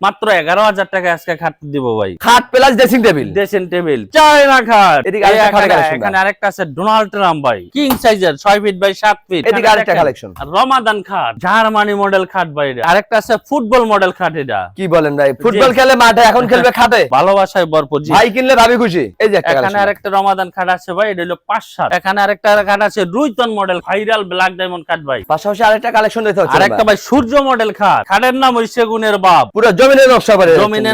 মাত্র এগারো হাজার টাকা আজকে খাট দিব ভাই। খাট plus dressing table dressing table China খাট। এখানে- আরেকটা আছে ডোনাল্ড ট্রাম্প ভাই। কিং সাইজের ছয় ফিট বাই সাত ফিট এদিকে আরেকটা collection। রমাদান খাট জার্মানি মডেল খাট ভাই আরেকটা আছে ফুটবল মডেল খাট এটা। কি বলেন ভাই? ফুটবল খেলে মাঠে এখন খেলবে খাটে। ভালোবাসায় ভরপুর ভাই কিনলে ভাবি খুশি। এই যে এখানে আরেকটা রমাদান খাট আছে ভাই এটা হলো পাঁচ সাত। এখানে আরেকটা খাট আছে রুইতন মডেল ভাইরাল ব্ল্যাক ডায়মন্ড খাট ভাই। পাশাপাশি আরেকটা কালেকশন দিতে হচ্ছে আরেকটা ভাই সূর্য মডেল খাট। খাটের নাম ওই সেগুনের বাপ। পুরো নকশা করে জমিনে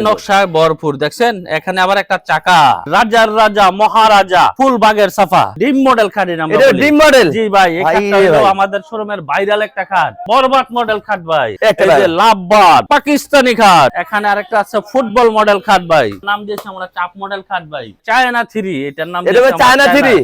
ভরপুর দেখছেন? এখানে আবার একটা চাকা। রাজার রাজা মহারাজা ফুল সাফা। ডিম মডেল খাটের আমরা এটা ডিম মডেল জি ভাই এই ভাই খাটটা রে হলো ভাই। আমাদের শোরুমের ভাইরাল একটা খাট। বরবাদ মডেল খাট ভাই। এই যে লাভবাদ পাকিস্তানি খাট। এখানে আরেকটা আছে ফুটবল মডেল খাট ভাই। নাম দিয়েছে আমরা চাপ মডেল খাট ভাই। চায়না থ্রি এটার নাম এটা চায়না থ্রি?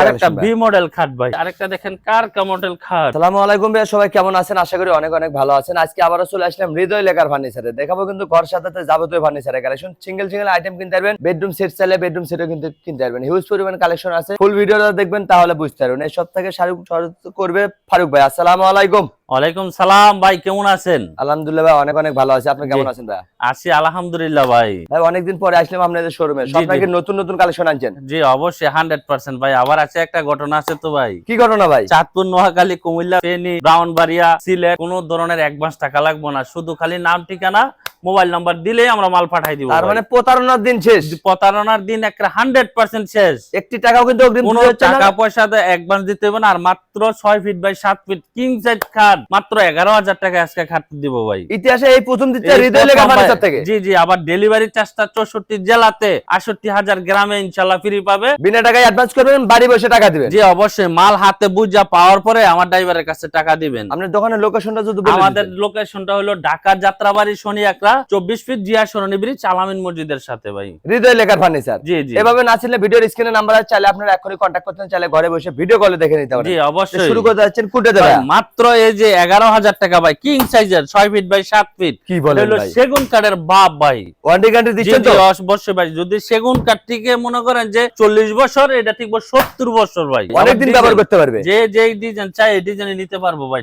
আরেকটা বি মডেল খাট ভাই। আরেকটা দেখেন কারকা মডেল খাট। আসসালামু আলাইকুম ভাই সবাই কেমন আছেন? আশা করি অনেক অনেক ভালো আছেন। আজকে আবারও চলে আসলাম হৃদয় লেখার ফার্নিচারে দেখাবো কিন্তু ঘর সাজাতে যাবতীয় ফার্নিচারের কালেকশন সিঙ্গেল সিঙ্গেল আইটেম কিনতে পারবেন বেডরুম সেট চাইলে বেডরুম সেটও কিন্তু কিনতে পারবেন। হিউজ পরিমাণ কালেকশন আছে। ফুল ভিডিওটা দেখবেন তাহলে বুঝতে পারবেন। এই সব থেকে শাহরুখ সহযোগিতা করবে ফারুক ভাই। আসসালামু আলাইকুম। ওয়ালাইকুম সালাম ভাই কেমন আছেন? আলহামদুলিল্লাহ ভাই অনেক অনেক ভালো আছে। আপনি কেমন আছেন ভাই? আছি আলহামদুলিল্লাহ ভাই। ভাই অনেকদিন পরে আসলাম আপনাদের শোরুমে সব নাকি নতুন নতুন কালেকশন আনছেন। জি অবশ্যই হান্ড্রেড পার্সেন্ট ভাই। আবার আছে একটা ঘটনা আছে তো ভাই। কি ঘটনা ভাই? চাঁদপুর নোয়াখালী কুমিল্লা ফেনী ব্রাউনবাড়িয়া সিলেট কোনো ধরনের অ্যাডভান্স টাকা লাগবে না। শুধু খালি নাম ঠিকানা মোবাইল নাম্বার দিলেই আমরা মাল পাঠাই দিব তার মানে প্রতারণার দিন শেষ। প্রতারণার দিন একটা হান্ড্রেড পার্সেন্ট শেষ। একটি টাকাও কিন্তু অগ্রিম কোনো দিতে হচ্ছে না। টাকা পয়সা অ্যাডভান্স দিতে হবে না আর মাত্র ছয় ফিট বাই সাত ফিট কিং সাইজ খাট মাত্র এগারো হাজার টাকা আজকে খাট দিব ভাই। ইতিহাসে এই প্রথম দিচ্ছে হৃদয় লেখা ফার্নিচার থেকে। জি জি আবার ডেলিভারি চার্জটা চৌষট্টি জেলাতে আষট্টি হাজার গ্রামে ইনশাল্লাহ ফ্রি পাবে। বিনা টাকায় অ্যাডভান্স করবেন বাড়ি বসে টাকা দিবেন। জি অবশ্যই মাল হাতে বুঝা পাওয়ার পরে আমার ড্রাইভারের কাছে টাকা দিবেন। আপনার দোকানের লোকেশনটা যদি আমাদের। লোকেশনটা হলো ঢাকা যাত্রাবাড়ি শনি একরা চব্বিশ ফিট জিয়া সরণি ব্রিজ আলামিন মসজিদের সাথে ভাই। হৃদয় লেখার ফার্নিচার জি জি। এভাবে না ছিল ভিডিওর স্ক্রিনে নাম্বার আছে চাইলে আপনারা এখনই কন্ট্যাক্ট করতে চাইলে ঘরে বসে ভিডিও কলে দেখে নিতে পারেন। তো অবশ্যই। শুরু করতে যাচ্ছেন কুটে দেবেন মাত্র এই যে এগারো হাজার টাকা ভাই কিং সাইজের ছয় ফিট বাই সাত ফিট কি বলেন সেগুন কাঠের বাপ ভাই। ওয়ারেন্টি গ্যারান্টি দিচ্ছেন জি, তো? অবশ্যই ভাই যদি সেগুন কাঠ থেকে মনে করেন যে চল্লিশ বছর এটা ঠিক সত্তর বছর ভাই। অনেকদিন ব্যবহার করতে পারবে। যে যে ডিজাইন চাই এই ডিজাইনে নিতে পারব ভাই।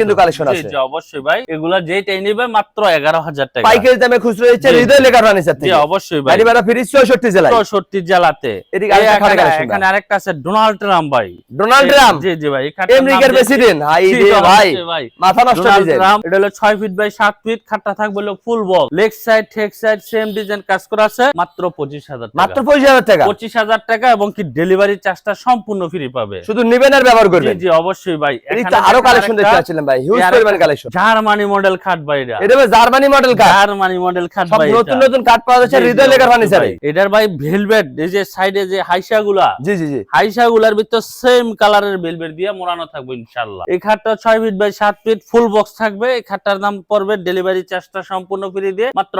কিন্তু আছে। অবশ্যই ভাই। এগুলা যেটাই নিবে মাত্র এগারো হাজার টাকা। পাইকারি দামে খুচরো দিচ্ছে হৃদয় লেখার ফার্নিচার থেকে অবশ্যই ভাই। গাড়ি ফ্রি 64 জেলায়। চৌষট্টি জেলাতে। এদিকে এই আরেকটা এখানে- আরেকটা আছে ডোনাল্ড ট্রাম্প ভাই। Donald Trump? জি জি ভাই এই খাটটার নাম আমেরিকার প্রেসিডেন্ট হাই রে ভাই মাথা নষ্ট ডিজাইন এটা হলো ছয় ফিট বাই সাত ফিট খাটটা থাকবে হলো ফুল বল লেগ সাইড ঠেক সাইড সেম ডিজাইন কাজ করা আছে। মাত্র পঁচিশ হাজার মাত্র 25000 টাকা? পঁচিশ হাজার টাকা এবং কি ডেলিভারি চার্জটা সম্পূর্ণ ফ্রি পাবে। শুধু নিবেন আর ব্যবহার জি করবেন? জি অবশ্যই ভাই। এখানে আরও কালেকশন দেখতে ভাই। হিউজ পরিমাণ কালেকশন জার্মানি মডেল খাট ভাই এটা এটা জার্মানি মডেল জার্মানি মডেল খাট ভাই নতুন নতুন কাঠ পাওয়া যাচ্ছে জি, জি, হৃদয় লেখার ফার্নিচারে এটার ভাই ভেলভেট এই যে সাইডে যে হাইসা জি জি জি। হাইসা ভিতর সেম কালারের ভেলভেট দিয়ে মোড়ানো থাকবে ইনশাল্লাহ এই খাটটা ছয় ফিট বাই সাত ফিট ফুল বক্স থাকবে। এই খাটটার দাম পড়বে ডেলিভারি চার্জটা সম্পূর্ণ ফ্রি দিয়ে মাত্র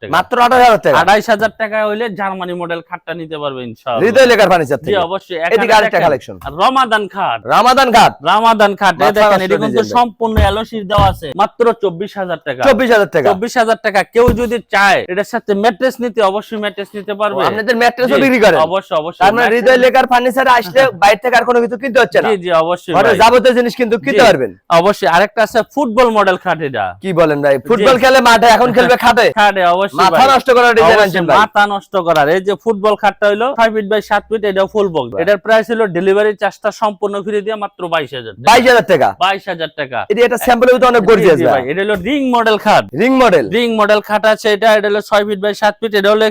টাকা। মাত্র 28000 টাকা। আড়াইশ হাজার টাকা হইলে জার্মানি মডেল খাটটা নিতে পারবে ইনশাল্লাহ হৃদয় লেখার ফার্নিচার জি অবশ্যই। এদিকে এখানে আরেকটা কালেকশন রমাদান খাট রামাদান ঘাট রামাদান খাট দেখেন এটা কিন্তু সম্পূর্ণ এলোসির দেওয়া আছে। মাত্র চব্বিশ হাজার টাকা। 24000 টাকা। চব্বিশ হাজার টাকা কেউ যদি চায় এটার সাথে ম্যাট্রেস নিতে অবশ্যই ম্যাট্রেস নিতে পারবে। আপনাদের ম্যাট্রেসও বিক্রি করেন। অবশ্যই অবশ্যই। তার মানে হৃদয় লেখার ফার্নিচারে আসলে বাইরে থেকে আর কোনো কিছু কিনতে হচ্ছে না। জি জি অবশ্যই ঘরে যাবতীয় জিনিস কিন্তু কিনতে পারবেন। অবশ্যই। আরেকটা আছে ফুটবল মডেল খাট এটা কি বলেন ভাই? ফুটবল খেলে মাঠে এখন খেলবে খাটে? খাটে অবশ্যই মাথা নষ্ট করার ডিজাইন আনছেন ভাই। মাথা নষ্ট করার। এই যে ফুটবল খাটটা হলো ছয় ফিট বাই সাত ফিট এটা ফুল বক্স এটার প্রাইস হলো ডেলিভারি চার্জটা সম্পূর্ণ ফ্রি দিয়ে মাত্র বাইশ হাজার বাইশ হাজার টাকা? বাইশ হাজার টাকা। এটা একটা স্যাম্পলের ভিতরে অনেক গর্জিয়াস ভাই, এটা হলো রিং মডেল খাট। রিং মডেল রিং মডেল খাট আছে এটা এটা হলো ছয় ফিট বাই সাত ফিট এটা হলো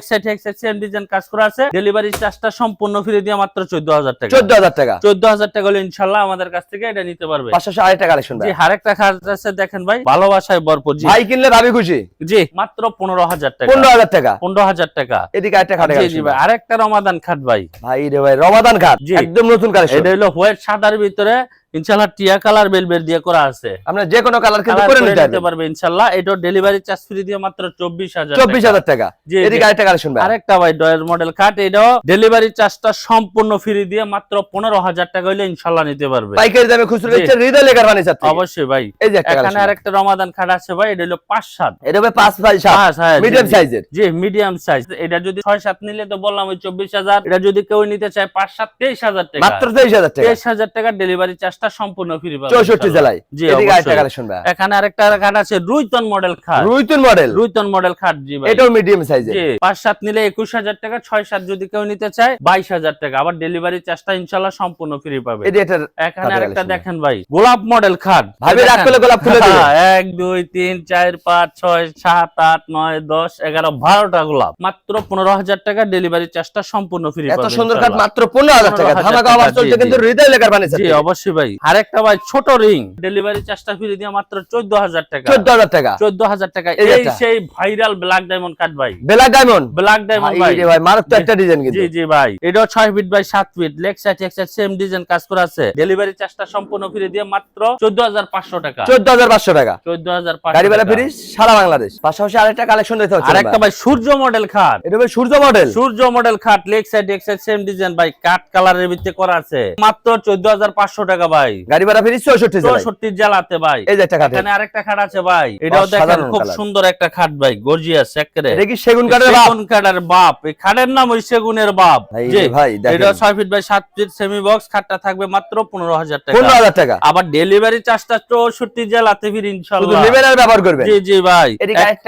সেম ডিজাইন কাজ করা আছে। ডেলিভারি চার্জটা সম্পূর্ণ ফ্রি দিয়ে মাত্র চোদ্দ হাজার টাকা। চোদ্দ হাজার টাকা? চোদ্দ হাজার টাকা হলে ইনশাল্লাহ আমাদের কাছ থেকে এটা নিতে পারবে। আরেকটা কালেকশন জি আরেকটা খাট আছে দেখেন ভাই ভালোবাসায় ভরপুর। জি। ভাই কিনলে খুশি? জি মাত্র পনেরো হাজার টাকা। পনেরো হাজার টাকা? পনেরো হাজার টাকা। এদিকে আরেকটা খাটে জি জি ভাই আরেকটা রমাদান খাট ভাই। ভাই রে ভাই রমাদান জি। একদম নতুন কালেকশন এটা হলো হোয়াইট সাদার ভিতরে ইনশাল্লাহ টিয়া কালার বেলবেল দিয়ে করা আছে। আপনার যে কোনো কালার কিন্তু করে নিতে পারবে ইনশাল্লাহ এটা ডেলিভারি চার্জ ফ্রি দিয়ে মাত্র চব্বিশ হাজার চব্বিশ হাজার টাকা। জি, জি। এদিকে আরেকটা কালেকশন ভাই। আরেকটা ভাই ডয়ের মডেল খাট এটাও ডেলিভারি চার্জটা সম্পূর্ণ ফ্রি দিয়ে মাত্র পনেরো হাজার টাকা হইলে ইনশাল্লাহ নিতে পারবে। পাইকারি দামে খুচরো। দিচ্ছে হৃদয় লেখার ফার্নিচার থেকে অবশ্যই ভাই। এই যে একটা এখানে আরেকটা রমাদান খাট আছে ভাই এটা হলো পাঁচ সাত। এটা ভাই পাঁচ বাই সাত। পাঁচ, হ্যাঁ, মিডিয়াম সাইজের জি। মিডিয়াম সাইজ এটা যদি ছয় সাত নিলে তো বললাম ওই চব্বিশ হাজার। এটা যদি কেউ নিতে চায় পাঁচ সাত তেইশ হাজার টাকা। মাত্র তেইশ হাজার টাকা। তেইশ হাজার টাকা ডেলিভারি চার্জ চার্জটা সম্পূর্ণ ফ্রি পাবেন চৌষট্টি ইনশাআল্লাহ। জেলায়। জি এদিকে আরেকটা অবশ্যই। কালেকশন ভাই। এখানে আরেকটা খাট আছে রুইতন মডেল খাট। রুইতুন মডেল। রুইতন মডেল খাট জি ভাই। এটাও মিডিয়াম সাইজের জি পাঁচ সাত নিলে একুশ হাজার টাকা ছয় সাত যদি কেউ নিতে চায় বাইশ হাজার টাকা। আবার ডেলিভারি চার্জটা ইনশাল্লাহ সম্পূর্ণ ফ্রি পাবে। এটি এটার এখানে আরেকটা দেখেন ভাই গোলাপ মডেল খাট। ভাবি দেখেন। করলে গোলাপ খুলে দিবে। হ্যাঁ, এক দুই তিন চার পাঁচ ছয় সাত আট নয় দশ এগারো বারোটা গোলাপ। মাত্র পনেরো হাজার টাকা ডেলিভারি চার্জটা সম্পূর্ণ ফ্রি এত সুন্দর কাঠ মাত্র পনেরো হাজার টাকা। ধামাকা আবার চলছে কিন্তু। হৃদয় লেখার বানিয়েছে জি অবশ্যই ভাই। আরেকটা ভাই ছোট রিং ডেলিভারি চার্জটা ফ্রি দিয়ে মাত্র চোদ্দ হাজার টাকা। চোদ্দ হাজার টাকা। চোদ্দ হাজার টাকা। এই সেই ভাইরাল ব্ল্যাক ডায়মন্ড কাট ভাই। বেলা ডায়মন্ড ব্ল্যাক ডায়মন্ড ভাই ভাই। তো একটা ডিজাইন কিন্তু। জি জি ভাই। এটাও ছয় ফিট বাই সাত ফিট লেগ সাইড এক সাইড সেম ডিজাইন কাজ করা আছে। ডেলিভারি চার্জটা সম্পূর্ণ ফ্রি দিয়ে মাত্র চোদ্দ হাজার পাঁচশো টাকা। চোদ্দ হাজার পাঁচশো টাকা। চোদ্দ হাজার গাড়ি বেলা ফ্রি সারা বাংলাদেশ। পাশাপাশি আরেকটা কালেকশন দেখতে হচ্ছে আরেকটা ভাই সূর্য মডেল খাট এটা ভাই সূর্য মডেল সূর্য মডেল খাট লেগ সাইড এক সাইড সেম ডিজাইন ভাই। কাট কালারের ভিত্তি করা আছে। মাত্র চোদ্দ হাজার পাঁচশো টাকা ভাই। গাড়ি ভাড়া ফ্রি জেলাতে ভাই। এই যে একটা খাট এখানে আরেকটা খাট আছে ভাই। এটাও দেখেন খুব সুন্দর একটা খাট ভাই গর্জিয়াস এটা কি সেগুন কাঠের বাপ? সেগুন কাঠের বাপ। এই খাটের নাম ওই সেগুনের বাপ। জি, ভাই এটা feet by feet semi box খাটটা থাকবে মাত্র পনেরো হাজার টাকা। পনেরো হাজার টাকা। আবার ডেলিভারি চার্জটা চৌষট্টি জেলাতে ফির শুধু ব্যবহার করবেন। জি জি ভাই।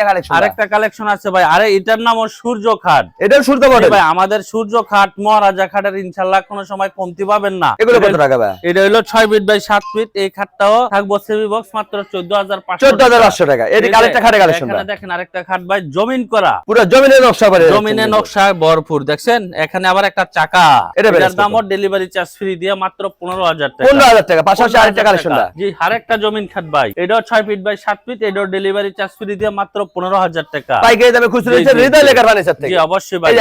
কালেকশন আরেকটা কালেকশন আছে ভাই। আরে এটার নাম সূর্য খাট। এটাও সূর্য মডেল ভাই আমাদের সূর্য খাট মহারাজা খাটের ইনশাল্লাহ কোনো সময় কমতি পাবেন না। এগুলো কত টাকা ভাই? এটা হলো ছয় ফিট বাই সাত ফিট এই খাটটাও থাকব সেমি বক্স মাত্র চোদ্দ হাজার পাঁচশো চোদ্দ হাজার পাঁচশো টাকা। এদিকে আরেকটা খাটে কালেকশন দেখেন আরেকটা খাট ভাই জমিন করা। পুরো জমিনের নকশা করে জমিনে নকশায় ভরপুর দেখছেন? এখানে আবার একটা চাকা। এটার? ডেলিভারি চার্জ ফ্রি দিয়ে মাত্র পনেরো হাজার টাকা। পনেরো হাজার টাকা পাশাপাশি আরেকটা কালেকশন জি আরেকটা জমিন খাট ভাই। এটাও ছয় ফিট বাই সাত ফিট এটাও ডেলিভারি চার্জ ফ্রি দিয়ে মাত্র পনেরো হাজার টাকা। পাইকারি দামে খুচরো হৃদয় লেখার ফার্নিচার জি অবশ্যই ভাই।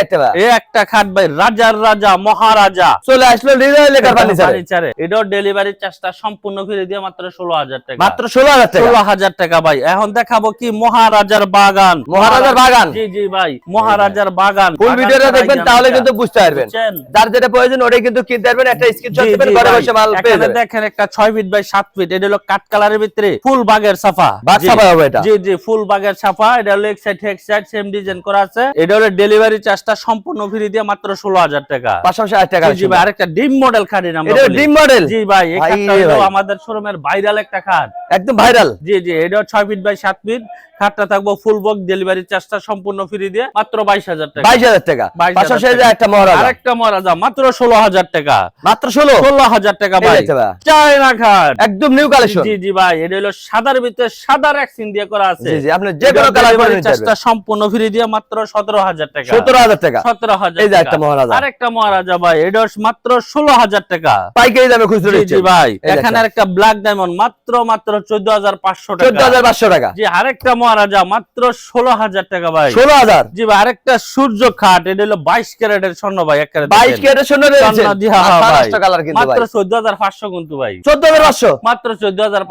এই একটা। খাট ভাই রাজার রাজা মহারাজা। চলে আসলো হৃদয় লেখার ফার্নিচারে এটাও ডেলিভারি চার্জটা সম্পূর্ণ ফিরে দিয়ে মাত্র ষোলো হাজার টাকা। মাত্র ষোলো হাজার টাকা? ষোলো হাজার টাকা ভাই। এখন দেখাবো কি মহারাজার বাগান। মহারাজার বাগান। জি জি ভাই মহারাজার বাগান। ফুল ভিডিওটা দেখবেন তাহলে কিন্তু বুঝতে পারবেন। যার যেটা প্রয়োজন ওটাই কিন্তু কিনতে পারবেন একটা স্ক্রিনশট দিবেন ঘরে বসে মাল পেয়ে যাবেন। দেখেন একটা ছয় ফিট বাই সাত ফিট এটা হলো কাঠ কালারের ভিতরে ফুল বাগের সাফা জি, সাফা হবে এটা? জি জি ফুল বাগের ছাপা। এটা হলো এক সাইড হেক সাইড সেম ডিজাইন করা আছে। এটা হলো ডেলিভারি চার্জটা সম্পূর্ণ ফ্রি দিয়ে মাত্র ষোলো হাজার টাকা। পাশাপাশি আরেকটা জি, জি ভাই আরেকটা ডিম মডেল খাটের নাম এটা ডিম মডেল জি ভাই আমাদের শোরুমের ভাইরাল একটা খাট। একদম ভাইরাল জি জি এটা ছয় ফিট বাই সাত ফিট খাটটা থাকব ফুল বক্স ডেলিভারি চার্জটা সম্পূর্ণ ফ্রি দিয়ে মাত্র বাইশ হাজার টাকা। বাইশ হাজার টাকা। 22,000 পাশাপাশি। একটা মহারাজা। আরেকটা মহারাজা মাত্র ষোলো হাজার টাকা। মাত্র ষোলো? ষোলো হাজার টাকা ভাই। চায়না খাট। একদম নিউ কালেকশন জি জি ভাই এটা হলো সাদার ভিতরে সাদা র্যাক্সিন দিয়ে করা আছে। জি জি আপনি যে কোনো কালার করে নিতে চার্জটা সম্পূর্ণ ফ্রি দিয়ে মাত্র সতেরো হাজার টাকা। সতেরো হাজার টাকা। সতেরো হাজার এই যে একটা মহারাজা। আরেকটা মহারাজা ভাই এটা মাত্র ষোলো হাজার টাকা। পাইকারি দামে খুচরো জি ভাই এখানে। আরেকটা ব্ল্যাক ডায়মন্ড মাত্র মাত্র চোদ্দ হাজার পাঁচশো চোদ্দ টাকা হাজার পাঁচশো টাকা। জি আরেকটা মহারাজা মাত্র ষোলো হাজার টাকা ভাই। ষোলো হাজার? জি ভাই আরেকটা সূর্য খাট এটা হলো বাইশ ক্যারেটের স্বর্ণ ভাই এক ক্যারেট বাইশ শূন্য স্বর্ণ হ্যাঁ, মাত্র চোদ্দ হাজার পাঁচশো কিন্তু ভাই। চোদ্দ হাজার পাঁচশো? মাত্র চোদ্দ হাজার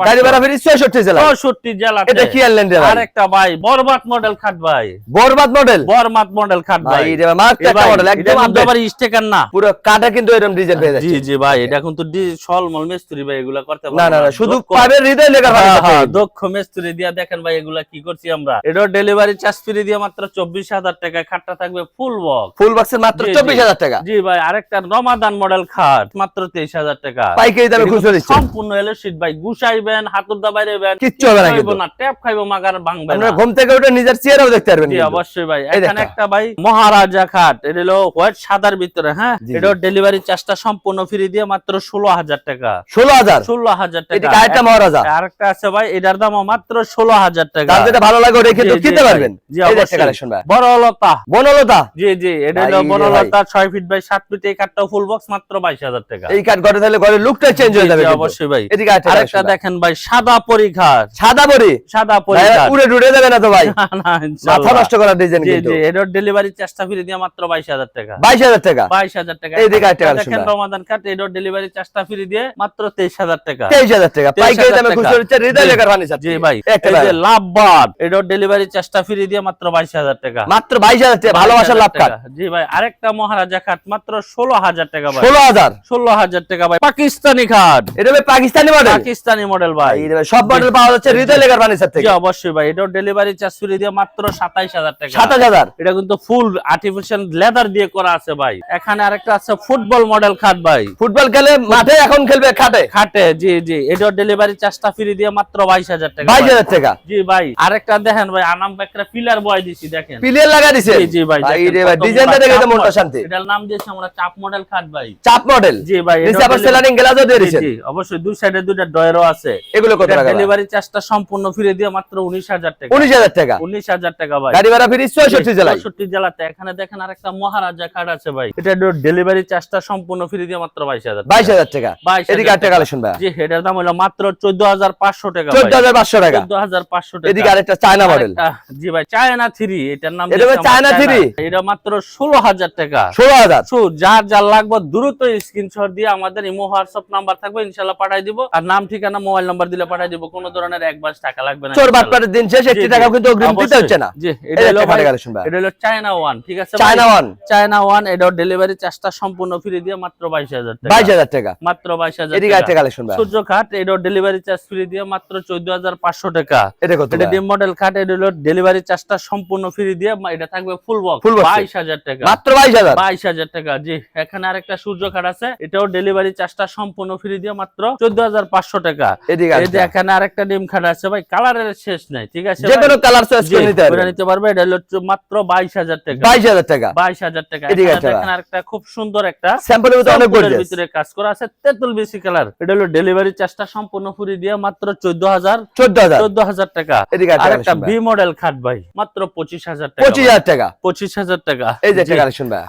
ছয়ষট্টি জেলা। চৌষট্টি জেলা এটা কি আনলেন আরেকটা ভাই বরবাদ মডেল খাট ভাই। বরবাদ মডেল? বরমাত মডেল খাট ভাই ভাই। রে ভাই মাত্র একটা মডেল একদম update। স্টেকার না। পুরো কাটা কিন্তু এরকম ডিজাইন পেয়ে যাচ্ছে। জি জি ভাই এটা কিন্তু সলমল মিস্ত্রি ভাই এগুলা করতে না না না শুধু দক্ষ- হৃদয় হ্যাঁ, হ্যাঁ। দক্ষ মিস্ত্রি দিয়া দেখেন ভাই এগুলা কি করছি আমরা। এটা ডেলিভারি চার্জ ফ্রি দিয়ে মাত্র চব্বিশ হাজার টাকা খাটটা থাকবে ফুল বক্স ফুল বক্সের মাত্র। চব্বিশ হাজার টাকা। জি ভাই আরেকটা রমাদান মডেল খাট মাত্র তেইশ হাজার টাকা। পাইকারি দামে খুচরো সম্পূর্ণ এলো শীত ভাই গুছাইবেন হাতুর দাবাইবেন কিচ্ছু হবে না কিন্তু। না ট্যাপ খাইবো মাগার ভাঙবে না। ঘুম থেকে উঠে নিজের চেয়ারও দেখতে পারবেন জি অবশ্যই ভাই। এখানে একটা ভাই মহারাজা খাট। এটা হলো হোয়াইট সাদার ভিতরে হ্যাঁ। এটা ডেলিভারি চার্জটা সম্পূর্ণ ফ্রি দিয়ে মাত্র ষোলো হাজার টাকা। ষোলো হাজার? ষোলো হাজার টাকা। মহারাজা। আরেকটা আছে ভাই এটার দাম মাত্র ষোলো হাজার টাকা। যেটা ভালো লাগে ওটা কিন্তু জি, জি, কিনতে পারবেন। জি, এই যে কালেকশন ভাই। বড়লতা বনলতা? জি জি এটা হলো বনলতা ছয় ফিট বাই সাত ফিট এই কাঠটা ফুল বক্স মাত্র বাইশ হাজার টাকা। এই কাঠ ঘরে থাকলে ঘরের লুকটা চেঞ্জ হয়ে যাবে অবশ্যই ভাই। এদিকে আরেকটা আরেকটা। দেখেন ভাই সাদা পরীক্ষার সাদা বড়ি সাদা ভাই, পরীক্ষার উড়ে ডুড়ে দেবে না তো ভাই? মাথা নষ্ট করার ডিজাইন জি কিন্তু। জি এটার ডেলিভারি চার্জটা ফ্রি দিয়ে মাত্র বাইশ হাজার টাকা। বাইশ হাজার টাকা? বাইশ হাজার টাকা। এদিকে একটা দেখেন রমাদান কাট এটার ডেলিভারি চেষ্টা ফিরে দিয়ে মাত্র তেইশ হাজার টাকা। তেইশ হাজার টাকা। 23,000 পাইকারি দামে। খুচরো হচ্ছে জি, লেখার ফার্নিচার জি ভাই। এই। যে লাভবাদ ডেলিভারি চার্জটা ফ্রি দিয়ে মাত্র বাইশ হাজার টাকা। মাত্র বাইশ হাজার টাকা ভালোবাসার লাভ কার্ড। জি ভাই আরেকটা মহারাজা খাট মাত্র ষোলো হাজার টাকা ভাই। ষোলো হাজার? ষোলো হাজার টাকা ভাই পাকিস্তানি খাট। এটা ভাই পাকিস্তানি মডেল পাকিস্তানি মডেল ভাই। সব মডেল পাওয়া যাচ্ছে হৃদয় লেগার জি থেকে। অবশ্যই ভাই ডেলিভারি চার্জ ফ্রি দিয়ে মাত্র সাতাইশ হাজার টাকা। সাতাশ হাজার? এটা কিন্তু ফুল আর্টিফিশিয়াল লেদার দিয়ে করা আছে ভাই। এখানে আরেকটা আছে ফুটবল মডেল খাট ভাই। ফুটবল খেলে মাঠে এখন খেলবে খাটে? খাটে জি জি এটাও ডেলিভারি চার্জটা ফ্রি দিয়ে মাত্র বাইশ হাজার টাকা বাইশ। হাজার টাকা। জি ভাই আরেকটা দেখেন ভাই আনাম একটা পিলার বয় দিছি দেখেন। পিলিয়ার লাগা দিছে জি ভাই ভাই রে ভাই ডিজাইনটা দেখে তো মনটা শান্তি। এটার নাম দিয়েছি আমরা চাপ মডেল খাট ভাই। চাপ মডেল? জি ভাই নিচে আবার সেলারিং গ্লাসও দিয়ে জি, দিছেন জি, অবশ্যই দুই সাইডে দুইটা ডয়ারও আছে। এগুলো কত টাকা ডেলিভারি চার্জটা সম্পূর্ণ ফিরে দিয়ে মাত্র উনিশ হাজার টাকা। উনিশ হাজার টাকা? উনিশ হাজার টাকা ভাই। গাড়ি ভাড়া ফিরিস চৌষট্টি জেলায়। চৌষট্টি জেলাতে। এখানে দেখেন আরেকটা মহারাজা কার্ড আছে ভাই। এটা ডেলিভারি চার্জটা সম্পূর্ণ ফ্রি দিয়ে মাত্র বাইশ হাজার বাইশ হাজার টাকা? বাইশ এদিকে আরেকটা কালেকশন ভাই। জি এটার দাম হলো মাত্র চোদ্দ হাজার পাঁচশো টাকা চোদ্দ হাজার পাঁচশো টাকা। চোদ্দ হাজার পাঁচশো টাকা। এদিকে আরেকটা চায়না মডেল জি ভাই চায়না থ্রি এটার নাম এটা চায়না চায়না। 3? এটা মাত্র ষোলো হাজার টাকা। ষোলো হাজার? সো যার যার লাগবে দ্রুত স্ক্রিনশট দিয়ে আমাদের ইমো হোয়াটসঅ্যাপ নাম্বার থাকবে ইনশাল্লাহ পাঠাই দিব। আর নাম ঠিকানা মোবাইল নাম্বার দিলে পাঠাই দিব। কোনো ধরনের একবার টাকা লাগবে না চোর ইনশাল্লাহ। দিন শেষ একটি জি, জি, টাকা কিন্তু অগ্রিম দিতে হচ্ছে না। জি এটা হলো ভাই- কালেকশন ভাই। এটা হলো চায়না ওয়ান ঠিক আছে চায়না ওয়ান চায়না ওয়ান এটাও ডেলিভারি চার্জটা সম্পূর্ণ ফ্রি দিয়ে মাত্র বাইশ হাজার টাকা। বাইশ হাজার টাকা। মাত্র বাইশ হাজার এদিকে একটা কালেকশন ভাই। সূর্য খাট এটাও ডেলিভারি চার্জ ফ্রি দিয়ে মাত্র চোদ্দ হাজার পাঁচশো টাকা। এটা কত এটা মডেল খাট এটা হলো ডেলিভারি চার্জটা সম্পূর্ণ ফ্রি দিয়ে এটা থাকবে ফুল বক্স এ? বাইশ হাজার টাকা। মাত্র বাইশ হাজার। বাইশ হাজার টাকা জি। এখানে আরেকটা সূর্য খাট আছে এটাও ডেলিভারি চার্জটা সম্পূর্ণ ফ্রি দিয়ে মাত্র চোদ্দ হাজার পাঁচশো টাকা। এখানে আরেকটা ডিম খাট আছে ভাই কালারের শেষ নাই ঠিক আছে যে কোনো কালার চয়েস করে নিতে পারবে। এটা হলো মাত্র বাইশ হাজার টাকা। বাইশ হাজার টাকা। বাইশ হাজার টাকা। এখানে আরেকটা। খুব সুন্দর একটা স্যাম্পলের মধ্যে অনেক ভিতরে কাজ করা আছে তেঁতুল বেশি কালার এটা হলো ডেলিভারি চার্জটা সম্পূর্ণ ফ্রি দিয়ে মাত্র চোদ্দ হাজার চোদ্দ হাজার। চোদ্দ হাজার টাকা। আরেকটা কালেকশন বি মডেল খাট ভাই মাত্র পঁচিশ হাজার টাকা পঁচিশ হাজার টাকা। টাকা। এই যে কালেকশন ভাই।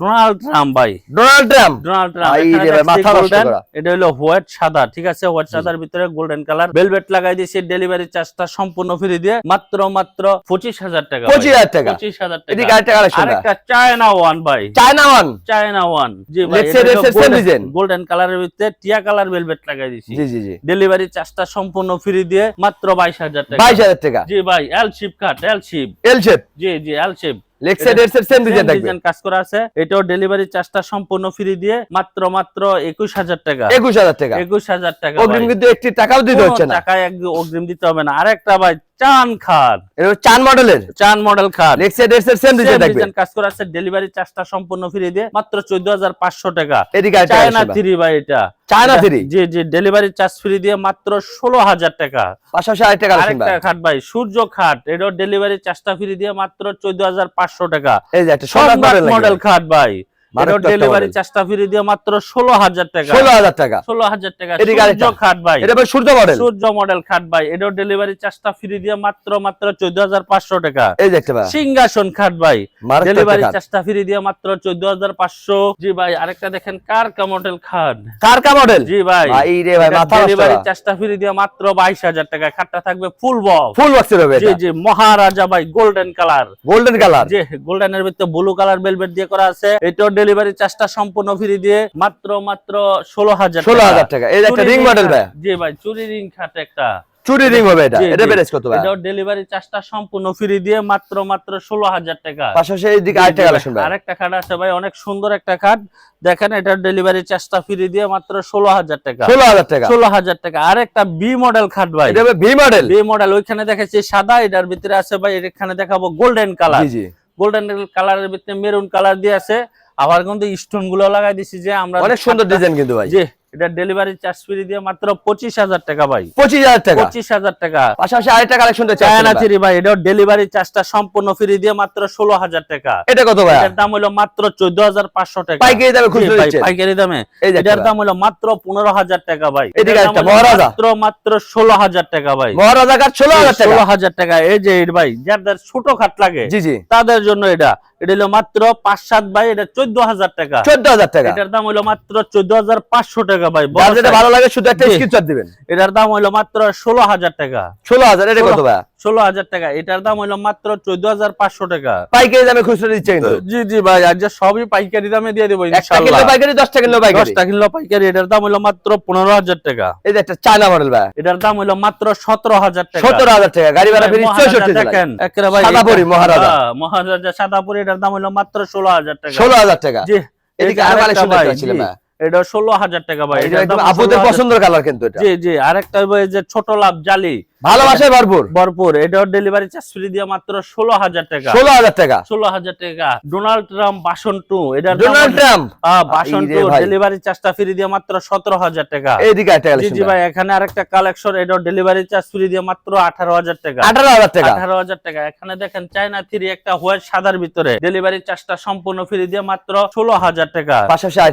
ডোনাল্ড ট্রাম্প ভাই। ডোনাল্ড ট্রাম্প ডোনাল্ড ট্রাম্প ভাই এখানে রে ভাই, দেখছি মাথা নষ্ট করা। এটা হলো হোয়াইট সাদা ঠিক আছে? হোয়াইট সাদার ভিতরে গোল্ডেন কালার ভেলভেট লাগাই দিয়েছে ডেলিভারি চার্জটা সম্পূর্ণ ফ্রি দিয়ে। মাত্র মাত্র পঁচিশ হাজার টাকা পঁচিশ হাজার টাকা। পঁচিশ হাজার এদিকে টাকা আরেকটা কালেকশন আরেকটা চায়না ওয়ান ভাই। চায়না ওয়ান চায়না ওয়ান জি ভাই. গোল্ডেন কালারের ভিতরে টিয়া কালার ভেলভেট লাগাই দিয়েছি। জি জি জি। ডেলিভারি চার্জটা সম্পূর্ণ ফ্রি দিয়ে মাত্র বাইশ হাজার টাকা। বাইশ হাজার টাকা জি ভাই L shape cut L shape L shape জি জি এল শিপ লেগ সাইড এর সেম ডিজাইন থাকবে? ডিজাইন কাজ করা আছে। এটাও ডেলিভারি চার্জটা সম্পূর্ণ ফ্রি দিয়ে মাত্র মাত্র একুশ হাজার টাকা। একুশ হাজার টাকা। একুশ হাজার টাকা অগ্রিম কিন্তু একটি টাকাও দিতে হচ্ছে না। টাকায় এক অগ্রিম দিতে হবে না। আরেকটা ভাই চান খাট এটা চান মডেলের। চান মডেল খাট সাইড এর সেম ডিজাইন থাকবে। কাজ করা আছে ডেলিভারি চার্জটা সম্পূর্ণ ফ্রি দিয়ে মাত্র চোদ্দ হাজার পাঁচশো টাকা। এদিকে চায়না কালেকশন ভাই। থ্রি ভাই এটা। চায়না এটা- থ্রি জি জি ডেলিভারি চার্জ ফ্রি দিয়ে মাত্র ষোলো হাজার টাকা। পাশাপাশি আরেকটা কালেকশন আরেকটা ভাই। খাট ভাই সূর্য খাট এটাও ডেলিভারি চার্জটা ফ্রি দিয়ে মাত্র চোদ্দ হাজার পাঁচশো টাকা। এই যে একটা মডেল খাট ভাই। এটাও ডেলিভারি model। চার্জটা ফ্রি দিয়ে মাত্র ষোলো হাজার টাকা। ষোলো হাজার টাকা। ষোলো হাজার টাকা। এদিকে সূর্য খাট ভাই। এটা ভাই সূর্য মডেল সূর্য মডেল খাট ভাই। এটাও ডেলিভারি চার্জটা ফ্রি দিয়ে মাত্র মাত্র চোদ্দ হাজার পাঁচশো টাকা। এই দেখতে ভাই। সিংহাসন খাট ভাই। ডেলিভারি। চার্জটা ফ্রি দিয়ে মাত্র চোদ্দ হাজার পাঁচশো। জি ভাই আরেকটা দেখেন কারকা মডেল খাট। কারকা মডেল জি ভাই। ভাই রে ভাই মাথা ডেলিভারি চার্জটা ফ্রি দিয়ে মাত্র বাইশ হাজার টাকা। খাটটা থাকবে ফুল বক্স ফুল বক্সের হবে জি জি মহারাজা ভাই গোল্ডেন কালার গোল্ডেন কালার যে গোল্ডেনের ভিতরে ব্লু কালার বেলভেট দিয়ে করা আছে। এটাও ডেলিভারি চার্জটা সম্পূর্ণ ফ্রি দিয়ে মাত্র মাত্র ষোলো হাজার ষোলো হাজার টাকা। এই একটা রিং মডেল ভাই। জি ভাই চুরি রিং খাট একটা। চুরি রিং হবে এটা। এটা প্রাইস কত ভাই এটাও ডেলিভারি চার্জটা সম্পূর্ণ ফ্রি দিয়ে মাত্র মাত্র ষোলো হাজার টাকা। পাশাপাশি এইদিকে আরেকটা কালেকশন ভাই। আরেকটা খাট আছে ভাই অনেক সুন্দর একটা খাট দেখেন এটার ডেলিভারি চার্জটা ফ্রি দিয়ে মাত্র ষোলো হাজার টাকা। ষোলো হাজার টাকা। ষোলো হাজার টাকা। আরেকটা বি মডেল খাট ভাই। এটা হবে মডেল বি মডেল ওইখানে দেখেছি সাদা এটার ভিতরে আছে ভাই এখানে দেখাবো গোল্ডেন কালার জি জি। গোল্ডেন কালারের ভিতরে মেরুন কালার দিয়ে আছে। আবার কিন্তু স্টোনগুলো লাগাই দিছি যে আমরা অনেক সুন্দর ডিজাইন কিন্তু ভাই। জি। এটা ডেলিভারি চার্জ ফ্রি দিয়ে মাত্র পঁচিশ হাজার টাকা ভাই। পঁচিশ হাজার টাকা। পঁচিশ হাজার টাকা। পাশাপাশি আরেকটা কালেকশন চায়না থ্রি ভাই। এটাও ডেলিভারি চার্জটা সম্পূর্ণ ফ্রি দিয়ে মাত্র ষোলো হাজার টাকা। এটা কত ভাই? এটার দাম হলো মাত্র চোদ্দ হাজার পাঁচশো টাকা। পাইকারি দামে খুচরো পাইকারি দামে। এটার দাম হলো মাত্র পনেরো হাজার টাকা ভাই। মাত্র মাত্র ষোলো হাজার টাকা ভাই। মহারাজা কাঠ ষোলো হাজার টাকা। ষোলো হাজার টাকা। এই যে এর ভাই যাদের ছোট খাট লাগে জি জি। তাদের জন্য এটা। এটা হলো মাত্র পাঁচ সাত ভাই এটা চোদ্দ হাজার টাকা। চোদ্দ হাজার টাকা। এটার দাম হলো মাত্র চোদ্দ হাজার পাঁচশো টাকা টাকা ভাই যার যেটা ভালো লাগে শুধু একটা স্ক্রিনশট দিবেন। এটার দাম মাত্র ষোলো হাজার টাকা। এটা কত ভাই টাকা এটার দাম মাত্র টাকা। পাইকারি দামে খুচরো দিচ্ছে কিন্তু। জি জি ভাই আজ সবই পাইকারি দামে দিয়ে দেবো কিলো পাইকারি দশটা কিলো পাইকারি। দশটা কিলো পাইকারি এটার দাম মাত্র টাকা। এই যে একটা চায়না মডেল ভাই এটার দাম হইল মাত্র সতেরো হাজার টাকা। সতেরো হাজার টাকা গাড়ি ভাড়া ফিরি মহারাজা চৌষট্টি দেখেন ভাই সাদাপুরি, মহারাজা। হ্যাঁ, মহারাজা সাদাপুরি এটার দাম মাত্র ষোলো হাজার টাকা। ষোলো হাজার টাকা। জি এদিকে আরও কালেকশন ভাই। এটা ষোলো হাজার টাকা ভাই আপুদের 16,000 পছন্দের কালার কিন্তু জি জি আরেকটা ভাই যে ছোট লাভ জালি। ভালোবাসায় ভরপুর? ভরপুর। এটাও ডেলিভারি চার্জ ফ্রি দিয়ে মাত্র ষোলো হাজার টাকা? ষোলো হাজার টাকা ষোলো হাজার টাকা ডোনাল্ড ট্রাম্প বাসন টু এটার Donald Trump version two delivery চার্জটা ফ্রি দিয়ে মাত্র সতেরো হাজার টাকা। এইদিকে জি জি ভাই এখানে আরেকটা কালেকশন এটাও ডেলিভারি চার্জ ফ্রি দিয়ে মাত্র আঠারো হাজার টাকা। আঠারো হাজার টাকা? আঠারো হাজার টাকা। এখানে দেখেন চায়না থ্রি একটা হোয়াইট সাদার ভিতরে। ডেলিভারি চার্জটা সম্পূর্ণ ফ্রি দিয়ে মাত্র ষোলো হাজার টাকা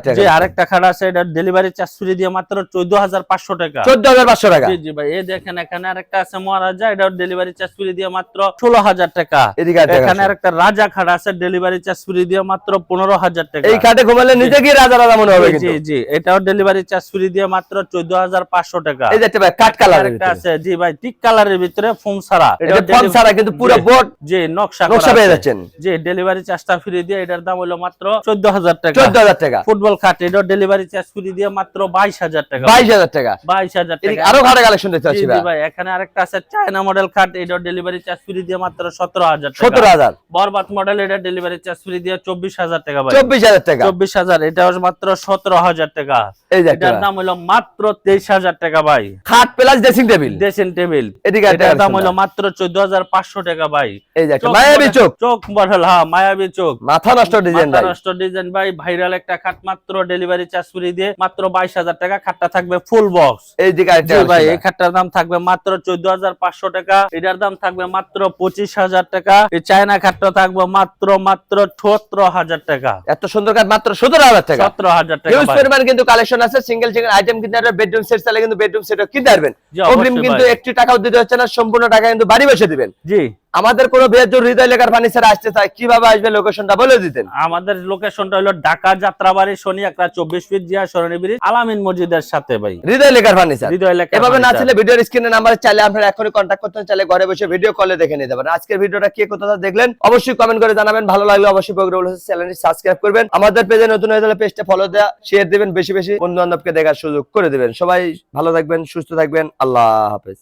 টাকা। যে আরেকটা খাট আছে এটা ডেলিভারি চার্জ ফ্রি দিয়ে মাত্র চোদ্দ হাজার পাঁচশো টাকা। চোদ্দ হাজার পাঁচশো টাকা। জি জি ভাই এই দেখেন এখানে আরেকটা আছে মহারাজা এটা ডেলিভারি চার্জ ফ্রি দিয়ে মাত্র ষোলো হাজার টাকা একটা এখানে collection। আরেকটা রাজা খাট আছে ডেলিভারি চার্জ ফ্রি দিয়ে মাত্র পনেরো হাজার টাকা। এই খাটে ঘুমালে নিজে গিয়ে রাজা রাজা মনে হবে জি, জি এটাও ডেলিভারি চার্জ ফ্রি দিয়ে মাত্র চোদ্দ হাজার পাঁচশো টাকা। এই যে ভাই কাঠ কালার আরেকটা আছে জি ভাই টিক কালারের ভিতরে ফোম ছাড়া। এটা deli- ছাড়া কিন্তু পুরো বোর্ড জি নকশা নকশা পেয়ে। যাচ্ছেন। জি ডেলিভারি চার্জটা ফ্রি দিয়ে এটার দাম হলো মাত্র চোদ্দ হাজার টাকা। চোদ্দ হাজার টাকা। ফুটবল খাট এটাও ডেলিভারি চার্জ ফ্রি দিয়ে মাত্র বাইশ হাজার টাকা। বাইশ হাজার টাকা। বাইশ হাজার টাকা। আরও খাটে কালেকশন দেখতে পাচ্ছি ভাই। ভাই এখানে আরেকটা আছে চায়না মডেল খাট এটাও ডেলিভারি চার্জ ফ্রি দিয়ে মাত্র সতেরো হাজার সতেরো হাজার। বরবাদ মডেল এটা ডেলিভারি চার্জ ফ্রি দিয়ে চব্বিশ হাজার টাকা চব্বিশ হাজার টাকা। চব্বিশ হাজার এটাও মাত্র সতেরো হাজার টাকা। এটার দাম হলো মাত্র তেইশ হাজার টাকা ভাই। খাট plus dressing table dressing table এদিকে এটার দাম হলো মাত্র চোদ্দ হাজার পাঁচশো টাকা ভাই। এই যে মায়াবী চোখ। চোখ মডেল হ্যাঁ মায়াবী চোখ। মাথা নষ্ট ডিজাইন মাথা ভাই। নষ্ট ডিজাইন ভাই ভাইরাল একটা খাট মাত্র ডেলিভারি চার্জ ফ্রি দিয়ে মাত্র বাইশ হাজার টাকা। খাটটা থাকবে ফুল বক্স এই দিকে ভাই এই খাটটার দাম থাকবে মাত্র চোদ্দ হাজার পাঁচশো টাকা। এটার দাম থাকবে মাত্র পঁচিশ হাজার টাকা। এই চায়না খাটটা থাকবে মাত্র মাত্র সতেরো হাজার টাকা। এত সুন্দর কাঠ মাত্র সতেরো হাজার টাকা। সতেরো হাজার টাকা পরিমাণ কিন্তু কালেকশন আছে সিঙ্গেল সিঙ্গেল আইটেম কিনতে পারবেন বেডরুম সেট চাইলে কিন্তু বেডরুম সেটও কিনতে পারবেন। অগ্রিম কিন্তু। একটি টাকাও দিতে হচ্ছে না সম্পূর্ণ টাকা কিন্তু বাড়ি বসে দিবেন। জি। আমাদের কোনো বেজর হৃদয় লেখার ফার্নিচার আসতে চায় কীভাবে আসবে লোকেশনটা বলে দিতেন। আমাদের লোকেশনটা হলো ঢাকা যাত্রাবাড়ি শনি একটা চব্বিশ ফিট জিয়া সরণি ব্রিজ আলামিন মসজিদের সাথে ভাই। হৃদয় লেখার ফার্নিচার হৃদয় লেখা এভাবে না। ছিল ভিডিওর স্ক্রিনে নাম্বার চাইলে আপনারা এখনই কন্ট্যাক্ট করতে চাইলে ঘরে বসে ভিডিও কলে দেখে নিতে পারেন। আজকের ভিডিওটা কে কোথাও দেখলেন অবশ্যই কমেন্ট করে জানাবেন। ভালো লাগলে অবশ্যই প্রোগ্রাম চ্যানেলটি সাবস্ক্রাইব করবেন। আমাদের পেজে নতুন হয়ে গেলে পেজটা ফলো দেওয়া শেয়ার দিবেন বেশি বেশি বন্ধু বান্ধবকে দেখার সুযোগ করে দিবেন। সবাই ভালো থাকবেন সুস্থ থাকবেন। আল্লাহ হাফেজ।